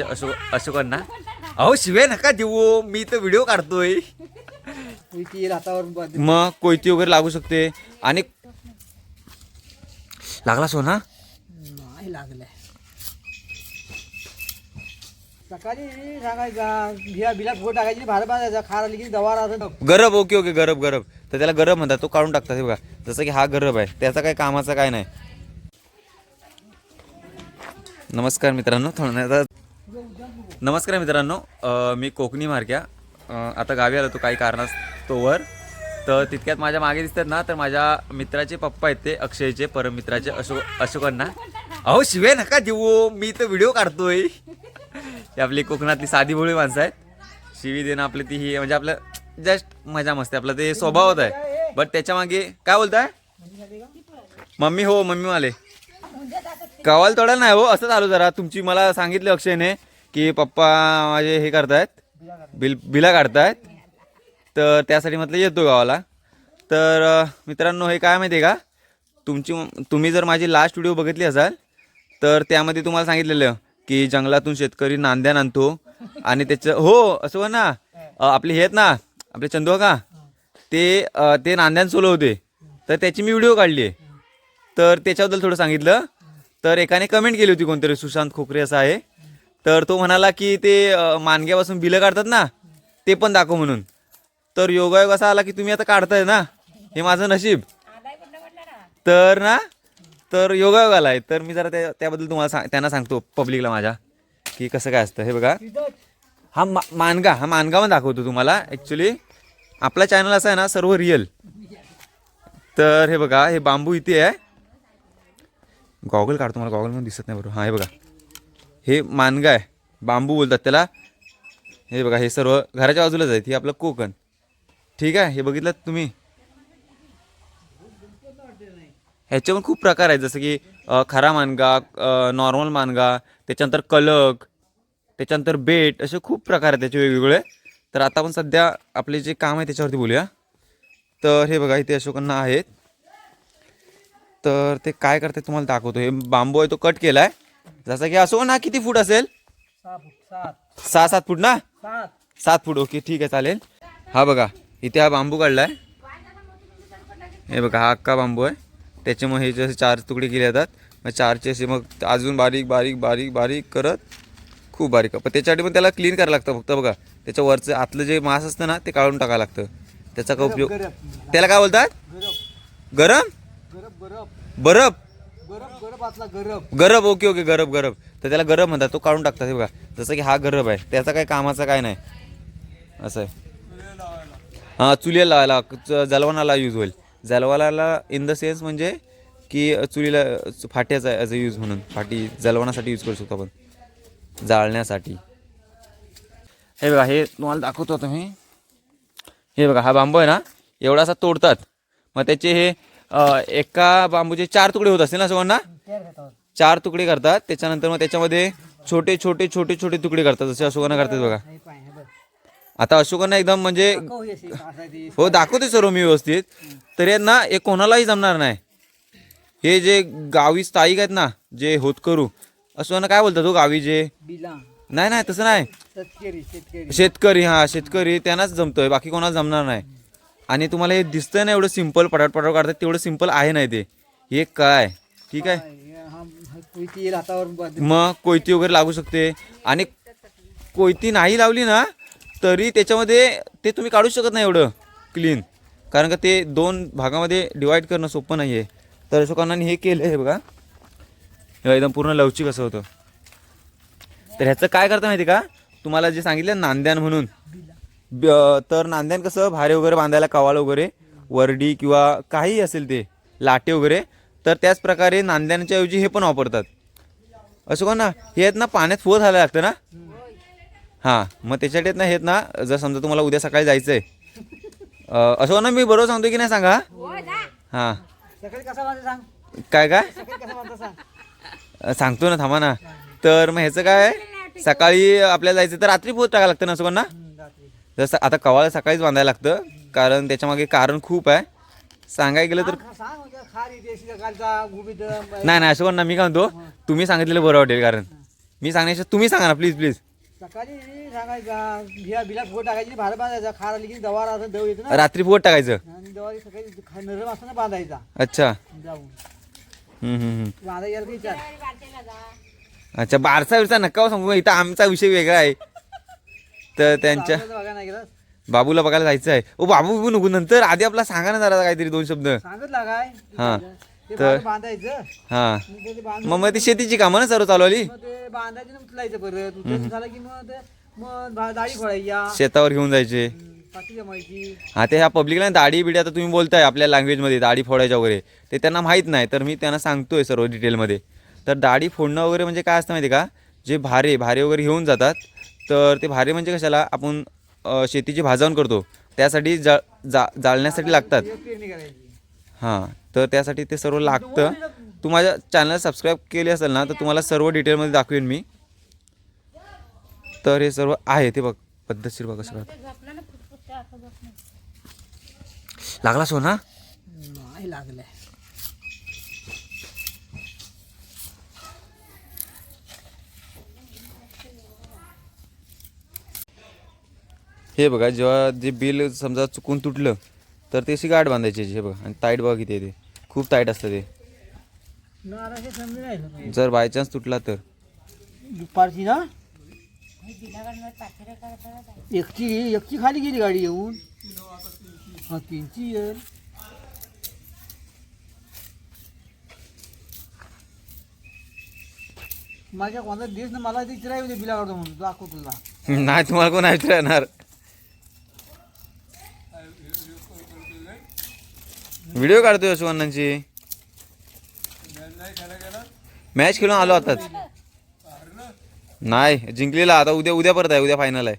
मित्राचे अशोक अशोकांना? अहो शिवे नका देऊ. मी तर व्हिडिओ काढतोय. हातावर मग कोयती वगैरे लागू शकते. आणि लागला सोना? नाही लागलाय सकाळी सांगायचा बिया बिला फोट टाकायची भात बांधायचा खार आली की दवा राहत गरब ओके ओके गरब गरब. तर त्याला गरब म्हणतात तो काढून टाकतात हे बघा. जसं की हा गरब आहे. त्याचा काही कामाचा काय नाही. नमस्कार मित्रांनो थोडं नमस्कार मित्रांनो मी कोकणी मार्क्या आता गावी आलो तो काही कारणास्तोवर. तर तितक्यात माझ्या मागे दिसतात ना तर माझ्या मित्राचे पप्पा आहेत ते अक्षयचे परम मित्राचे अशोक अशोकांना. अहो शिवे नका देऊ मी तर व्हिडिओ काढतोय. ही आपली कोकणातली साधी भोळी माणसं आहेत. शिवी देणं आपली ती ही म्हणजे आपलं जस्ट मजा मस्ती आपलं ते स्वभावत आहे. बट त्याच्यामागे काय बोलताय? मम्मी हो मम्मी वाले. कवाल तोडा नाही हो असंच आलो जरा. तुमची मला सांगितलं अक्षयने. की पप्पा माझे हे करतायत. बिल बिला काढतायत. तर त्यासाठी म्हटलं येतो गावाला. तर मित्रांनो हे काय माहिती आहे का? तुमची तुम्ही जर माझी लास्ट व्हिडिओ बघितली असाल तर त्यामध्ये तुम्हाला सांगितलेलं की जंगलातून शेतकरी नांद्या आणतो. आणि त्याचं हो असं हो ना? आपले हे आहेत ना? आपले चंदू का ते ते नांद्यान सोलं होते. तर त्याची मी व्हिडिओ काढली आहे. तर त्याच्याबद्दल थोडं सांगितलं. तर एकाने कमेंट केली होती कोणतरी सुशांत खोकरे असं आहे. तर तो म्हणाला की ते मानग्यापासून बिलं काढतात ना ते पण दाखव म्हणून. तर योगायोग असा आला की तुम्ही आता काढताय ना हे माझं नशीब. तर ना तर योगायोग आलाय. तर मी जरा त्या त्याबद्दल तुम्हाला सांग त्यांना सांगतो पब्लिकला माझ्या की कसं काय असतं. हे बघा. हा मा मानगा हा मानगा पण दाखवतो तुम्हाला ॲक्च्युली आपला चॅनल असा आहे ना सर्व रिअल तर हे बघा हे बांबू इथे आहे. गॉगल काढतो मला गॉगल पण दिसत नाही बरोबर हां हे बघा. हे मानगा आहे बांबू बोलतात त्याला. हे बघा हे सर्व घराच्या बाजूलाच आहेत. हे आपलं कोकण. ठीक आहे? हे बघितलं तुम्ही? ह्याचे पण खूप प्रकार आहेत. जसं की खरा मानगा नॉर्मल मानगा त्याच्यानंतर कलक त्याच्यानंतर बेट असे खूप प्रकार आहेत त्याचे वेगवेगळे. तर आता आपण सध्या आपले जे काम आहे त्याच्यावरती बोलूया. तर हे बघा इथे अशोकांना आहेत. तर ते काय करतात तुम्हाला दाखवतो. हे बांबू आहे तो कट केला आहे जसं की असो ना किती फूट असेल? सहा सात फूट ना? सात फूट ओके ठीक आहे चालेल. हा बघा इथे हा बांबू काढला आहे हे बघा हा अख्खा बांबू आहे. त्याच्यामुळे हे जसे चार तुकडे केले जातात मग चारचे असे मग अजून बारीक बारीक बारीक बारीक करत खूप बारीक. पण त्याच्यासाठी पण त्याला क्लीन करायला लागतं फक्त बघा. त्याच्या वरचं आतलं जे मांस असतं ना ते काढून टाकायला लागतं. त्याचा काय उपयोग? त्याला काय बोलतात? गरम. बरफ. गरब गरब ओके ओके गरब गरब. तर त्याला गरब म्हणतात तो काढून टाकतात हे बघा. जसं की हा गरब आहे. त्याचा काही कामाचा काय नाही. असं आहे. हां चुलीला लावायला च- जलवणाला यूज होईल. जलवानाला इन द सेन्स म्हणजे की चुलीला फाट्याचा ॲज अ यूज म्हणून. फाटी जलवानासाठी यूज करू शकतो आपण. जाळण्यासाठी. हे बघा हे तुम्हाला दाखवतो आता मी. हे बघा हा बांबू आहे ना एवढा असा तोडतात. मग त्याचे हे अ, एका बांबूचे चार तुकडे होत असतील ना सगळ्यांना चार तुकडे करतात. त्याच्यानंतर मग त्याच्यामध्ये छोटे छोटे छोटे छोटे तुकडे करतात. जसे अशोकांना करतात बघा. आता अशोकांना एकदम म्हणजे हे. हो दाखवते सर्व मी व्यवस्थित. तर यांना हे कोणालाही जमणार नाही. हे जे गावी स्थायिक आहेत ना जे होतकरू अशोकांना काय बोलतात हो गावी जे? बिला. नाही नाही तसं नाही. शेतकरी शेतकरी. शेतकरी हा शेतकरी त्यांनाच जमतोय. बाकी कोणाला जमणार नाही. आणि तुम्हाला हे दिसतंय ना एवढं सिंपल पटाट पटाट काढतात तेवढं सिंपल आहे नाही ते. हे काय? ठीक आहे? मग कोयती वगैरे लागू शकते. आणि कोयती नाही लावली ना तरी त्याच्यामध्ये ते तुम्ही काढू शकत नाही एवढं क्लीन कारण का ते दोन भागामध्ये डिवाईड करणं सोपं नाही आहे तर अशोकांनी हे केलं आहे बघा. एकदम पूर्ण लवचिक असं होतं. तर ह्याचं काय करता माहिती का? तुम्हाला जे सांगितलं नांद्यान म्हणून. तर नांद्यान कसं भारे वगैरे बांधायला कवाळ वगैरे वरडी किंवा काही असेल ते लाटे वगैरे तर त्याच प्रकारे नांद्यांच्या ऐवजी हे पण वापरतात. असं का ना हे आहेत ना पाण्यात फोर घालायला लागतं ना? हां मग त्याच्यासाठी आहेत ना हे आहेत ना जर समजा तुम्हाला उद्या सकाळी जायचं आहे असं ना मी बरोबर सांगतो की नाही सांगा? हां. काय काय? सांगतो ना थांबा ना. तर मग ह्याचं काय? सकाळी आपल्याला जायचं तर रात्री पोहोच टाकायला लागतं ना असं ना. जसं आता कवाळ सकाळीच बांधायला लागतं कारण त्याच्यामागे कारण खूप आहे. सांगायला गेलं तर म्हणजे नाही नाही असं ना मी काय म्हणतो तुम्ही सांगितलेलं बरं वाटेल कारण मी सांगण्याच्या तुम्ही सांगा ना प्लीज प्लीज सकाळी सांगायचा बिया बिला फोड टाकायची भात बांधायचा खार आली की दवार असं दव येतो ना. रात्री पोट टाकायचं. आणि दवा सकाळी खा- नरम असताना बांधायचा. अच्छा. जाऊन. बांधायला अच्छा बारसा विरसा नका हो सांगू इथं आमचा विषय वेगळा आहे. तर त्यांच्या बाबूला बघायला जायचं आहे ओ बाबू बिबू नको नंतर आधी आपला सांगा ना जरा काहीतरी दोन शब्द. हा. ते तर- हा. मग मग ती शेतीची कामं ना सर्व दाढी खोळायच्या. शेतावर घेऊन जायचे. हा ते ह्या पब्लिकला दाढी बिडी आता तुम्ही बोलताय आपल्या लँग्वेजमध्ये दाढी फोडायच्या वगैरे. ते त्यांना माहीत नाही तर मी त्यांना सांगतोय सर्व डिटेलमध्ये तर दाढी फोडणं वगैरे म्हणजे काय असतं माहिती का? जे भारे भारे वगैरे घेऊन जातात तर ते भारे म्हणजे कशाला आपण शेतीची भाजवण करतो. त्यासाठी जा जा जाळण्यासाठी लागतात. हां तर त्यासाठी ते सर्व लागतं. तू माझ्या चॅनल सबस्क्राईब केली असेल ना तर तुम्हाला सर्व डिटेलमध्ये दाखवेन मी. तर हे सर्व आहे ते बघ पद्धतशीर बघ करतात. लागला सोना? नाही हे बघा जेव्हा जे बिल समजा चुकून तुटलं तर ते अशी गाठ बांधायची याची, हे बघा. आणि टाईट बघा किती ते. खूप टाईट असतं ते. जर बाय चान्स तुटला तर. दुपारची ना? एकची एकची खाली गेली गाडी येऊन. हा तीनची येईल माझ्या कोणता देश ना मला ते चिराय होते बिला काढतो म्हणून. दाखव तुला. नाही तुम्हाला कोण विचारणार व्हिडिओ काढतोय यशवंतांची. मॅच खेळून आलो आताच. नाही जिंकलेला. आता उद्या उद्या परत आहे उद्या फायनल आहे.